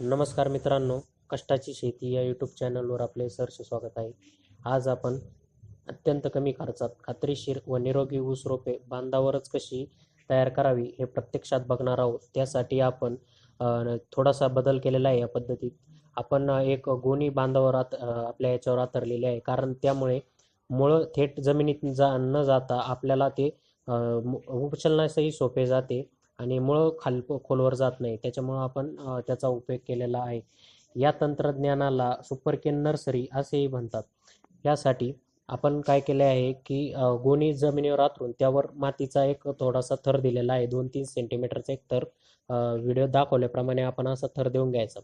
नमस्कार मित्रांनो कष्टाची शेती या यूट्यूब चॅनलवर आपले सहर्ष स्वागत आहे. आज आपण अत्यंत कमी खर्चात खात्रीशीर व निरोगी ऊस रोपे बांधावरच कशी तयार करावी हे प्रत्यक्षात बघणार आहोत. त्यासाठी आपण थोडासा बदल केलेला आहे या पद्धतीत. आपण एक गोणी बांधावर आत आपल्या याच्यावर आतरलेली आहे. कारण त्यामुळे मुळं थेट जमिनीत जा न जाता आपल्याला ते अ, उचलण्यासही सोपे जाते. आणि मुळं खाल खोलवर जात नाही. त्याच्यामुळं आपण त्याचा उपयोग केलेला आहे. या तंत्रज्ञानाला सुपरकेन नर्सरी असेही म्हणतात. यासाठी आपण काय केले आहे की गोणी जमिनीवर आतरून त्यावर मातीचा एक थोडासा थर दिलेला आहे. दोन तीन सेंटीमीटरचा एक थर व्हिडिओ दाखवल्याप्रमाणे आपण असा थर देऊन घ्यायचा.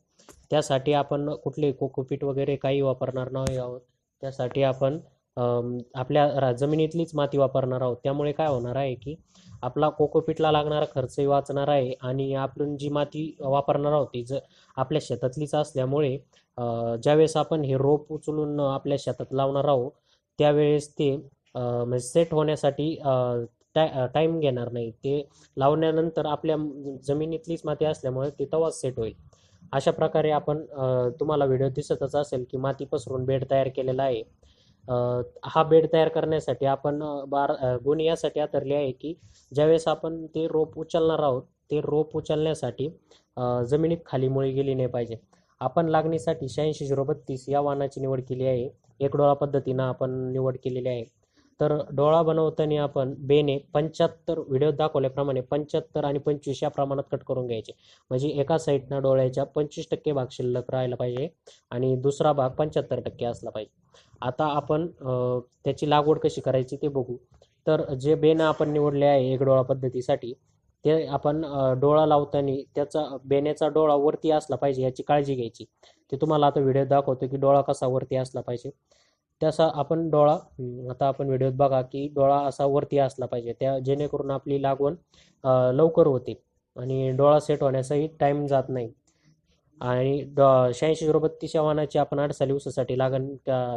त्यासाठी आपण कुठले कोकोपीट वगैरे काही वापरणार नाही आहोत. त्यासाठी आपण आपल्या जमिनीतलीच माती वापरणार आहोत. त्यामुळे काय होणार आहे की आपला कोकोपीटला लागणारा खर्चही वाचणार आहे आणि आपण जी माती वापरणार आहोत ती ज आपल्या शेतातलीच असल्यामुळे ज्यावेळेस आपण हे रोप उचलून आपल्या शेतात लावणार आहोत त्यावेळेस ते म्हणजे सेट होण्यासाठी टाईम घेणार नाही. ते लावल्यानंतर आपल्या जमिनीतलीच माती असल्यामुळे ते तवाच सेट होईल. अशा प्रकारे आपण तुम्हाला व्हिडिओ दिसतच असेल की माती पसरून बेड तयार केलेला आहे. हा बेड तयार करण्यासाठी आपण बार गुण यासाठी आतरले आहे की ज्यावेळेस आपण ते रोप उचलणार आहोत ते रोप उचलण्यासाठी जमिनीत खाली मुळी गेली नाही पाहिजे. आपण लागणीसाठी शहाऐंशी झिरो बत्तीस या वाहनाची निवड केली आहे. एक डोळा पद्धतीनं आपण निवड केलेली आहे. तर डोळा बनवताना आपण बेने पंच्याहत्तर व्हिडिओ दाखवल्याप्रमाणे पंच्याहत्तर आणि पंचवीस या प्रमाणात कट करून घ्यायचे. म्हणजे एका साईडनं डोळ्याच्या पंचवीस टक्के भाग शिल्लक राहायला पाहिजे आणि दुसरा भाग पंच्याहत्तर टक्के असला पाहिजे. आता आपण त्याची लागवड कशी करायची ते बघू. तर जे बेनं आपण निवडले आहे एक डोळा पद्धतीसाठी ते आपण डोळा लावताना त्याचा बेण्याचा डोळा वरती असला पाहिजे याची काळजी घ्यायची. ते तुम्हाला आता व्हिडिओ दाखवतो की डोळा कसा वरती असला पाहिजे. त्याचा आपण डोळा आता आपण व्हिडिओत बघा की डोळा असा वरती असला पाहिजे त्या जेणेकरून आपली लागवण लवकर होते आणि डोळा सेट होण्याचाही टाईम जात नाही. आणि डॉ शहाऐंशी झिरो बत्तीस या वाहनाची आपण आठसाली ऊसासाठी लागण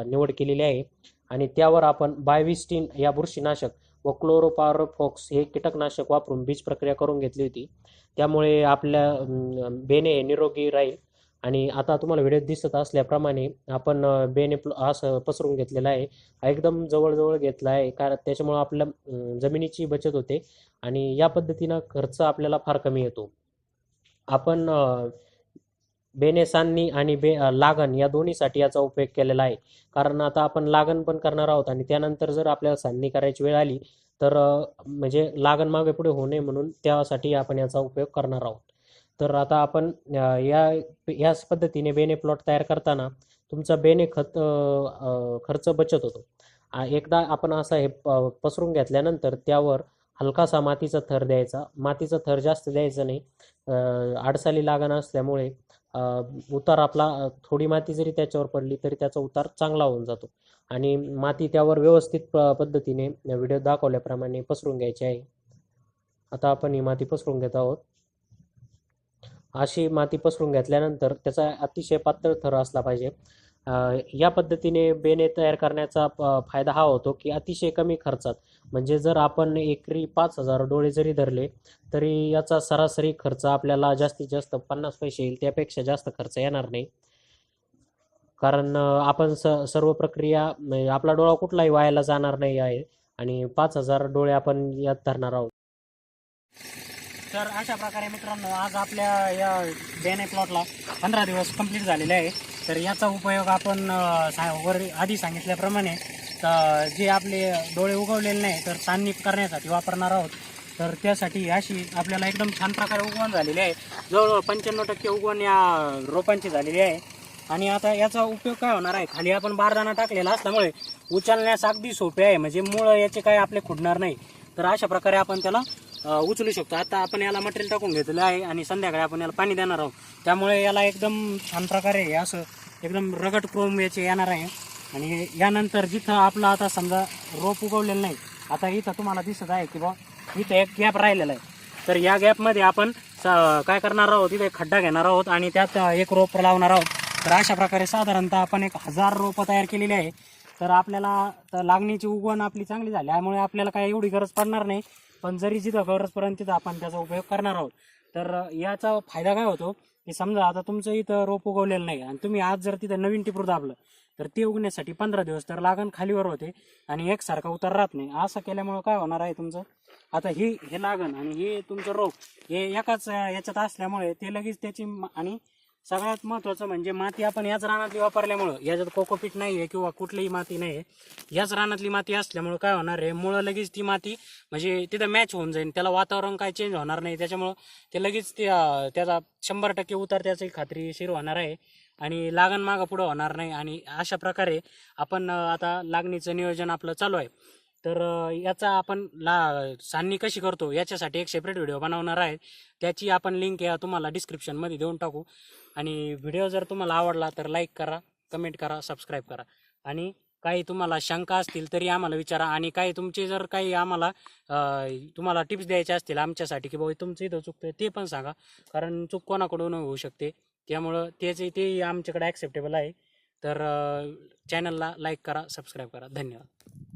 निवड केलेली आहे आणि त्यावर आपण बायविस्टीन या बुरशीनाशक व क्लोरोपारोफॉक्स हे कीटकनाशक वापरून बीज प्रक्रिया करून घेतली होती. त्यामुळे आपल्या बेने निरोगी राहील. आणि आता तुम्हाला व्हिडिओ दिसत असल्याप्रमाणे आपण बेने प्ल- असं पसरून घेतलेलं आहे. एकदम जवळजवळ घेतला आहे. कारण त्याच्यामुळं आपल्या जमिनीची बचत होते आणि या पद्धतीनं खर्च आपल्याला फार कमी येतो. आपण बेने सांदणी आणि बे लागण या दोन्हीसाठी याचा उपयोग केलेला आहे. कारण आता आपण लागण पण करणार आहोत आणि त्यानंतर जर आपल्याला सांदणी करायची वेळ आली तर म्हणजे लागण मागे पुढे होऊ नये म्हणून त्यासाठी आपण याचा उपयोग करणार आहोत. तर आता आपण या याच पद्धतीने बेने प्लॉट तयार करताना तुमचा बेने खत खर्च बचत होतो. एकदा आपण असा हे पसरून घेतल्यानंतर त्यावर हलकासा मातीचा थर द्यायचा. मातीचा थर जास्त द्यायचा नाही. आडसाली लागण असल्यामुळे उतार आपला थोडी माती जरी त्याच्यावर पडली तरी त्याचा उतार चांगला होऊन जातो. आणि माती त्यावर व्यवस्थित प- पद्धतीने व्हिडिओ दाखवल्याप्रमाणे पसरून घ्यायची आहे. आता आपण ही माती पसरून घेत आहोत. अशी माती पसरून घेतल्यानंतर त्याचा अतिशय पातळ थर असला पाहिजे. या पद्धतीने बेने तयार करण्याचा फायदा हा होतो की अतिशय कमी खर्चात. म्हणजे जर आपण एकरी पाच हजार डोळे जरी धरले तरी याचा सरासरी खर्च आपल्याला जास्तीत जास्त पन्नास पैसे येईल त्यापेक्षा जास्त खर्च येणार नाही. कारण आपण स सर्व प्रक्रिया आपला डोळा कुठलाही वायला जाणार नाही आहे आणि पाच हजार डोळे आपण यात धरणार आहोत. तर अशा प्रकारे मित्रांनो आज आपल्या या बेने प्लॉटला पंधरा दिवस कंप्लीट झालेले आहे. तर याचा उपयोग आपण सा- वर आधी सांगितल्याप्रमाणे तर जे आपले डोळे उगवलेले नाही तर चांदणी करण्यासाठी वापरणार आहोत. तर त्यासाठी अशी आपल्याला एकदम छान प्रकारे उगवण झालेली आहे. जवळजवळ पंच्याण्णव टक्के उगवण या रोपांची झालेली आहे. आणि आता याचा उपयोग काय होणार आहे? खाली आपण बारदाना टाकलेला असल्यामुळे उचलण्यास अगदी सोपे आहे. म्हणजे मुळं याचे काय आपले खुडणार नाही. तर अशा प्रकारे आपण त्याला उचलू शकतो. आता आपण याला मटेरियल टाकून घेतलेलं आहे आणि संध्याकाळी आपण याला पाणी देणार आहोत. त्यामुळे याला एकदम छान प्रकारे हे असं एकदम रगट क्रोम याचे येणार आहे. आणि यानंतर जिथं आपलं आता समजा रोप उगवलेलं नाही आता इथं तुम्हाला दिसत आहे की बा इथं एक गॅप राहिलेला आहे. तर या गॅपमध्ये आपण काय करणार आहोत? इथे खड्डा घेणार आहोत आणि त्यात एक रोप लावणार आहोत. तर अशा प्रकारे साधारणतः आपण एक हजार रोपं तयार केलेली आहे. तर आपल्याला तर लागणीची उगवण आपली चांगली झाली त्यामुळे आपल्याला काय एवढी गरज पडणार नाही. पण जरी जिथं गरजपर्यंत तिथं आपण त्याचा उपयोग करणार आहोत तर याचा फायदा काय होतो की समजा आता तुमचं इथं रोप उगवलेलं नाही आणि तुम्ही आज जर तिथं नवीन टिपरू दाबलं तर ते उगण्यासाठी पंधरा दिवस तर लागण खालीवर होते आणि एकसारखा उतार राहत नाही. असं केल्यामुळं काय होणार आहे तुमचं? आता ही हे लागण आणि हे तुमचं रोप हे एकाच याच्यात असल्यामुळे ते लगेच त्याची आणि सगळ्यात महत्त्वाचं म्हणजे माती आपण याच रानातली वापरल्यामुळं याच्यात कोकोपीट नाही आहे किंवा कुठलीही माती नाही आहे याच रानातली माती असल्यामुळं काय होणार आहे मुळं लगेच ती माती म्हणजे तिथं मॅच होऊन जाईल. त्याला वातावरण काय चेंज होणार नाही. त्याच्यामुळं ते लगेच ते त्याचा शंभर टक्के उतार त्याची खात्रीशीर होणार आहे आणि लागण मागं पुढं होणार नाही. आणि अशा प्रकारे आपण आता लागणीचं नियोजन आपलं चालू आहे. तर याचा आपण ला सांडणी कशी करतो याच्यासाठी एक सेपरेट व्हिडिओ बनवणार आहे. त्याची आपण लिंक या तुम्हाला डिस्क्रिप्शनमध्ये देऊन टाकू. आणि व्हिडिओ जर तुम्हाला आवडला तर लाईक करा कमेंट करा सबस्क्राईब करा. आणि काही तुम्हाला शंका असतील तरी आम्हाला विचारा. आणि काही तुमचे जर काही आम्हाला तुम्हाला टिप्स द्यायचे असतील आमच्यासाठी की बाबा तुमचं इथं चुकतं ते पण सांगा. कारण चूक कोणाकडून होऊ शकते. त्यामुळं त्याचे ते आमच्याकडे ॲक्सेप्टेबल आहे. तर चॅनलला लाईक करा सबस्क्राईब करा. धन्यवाद.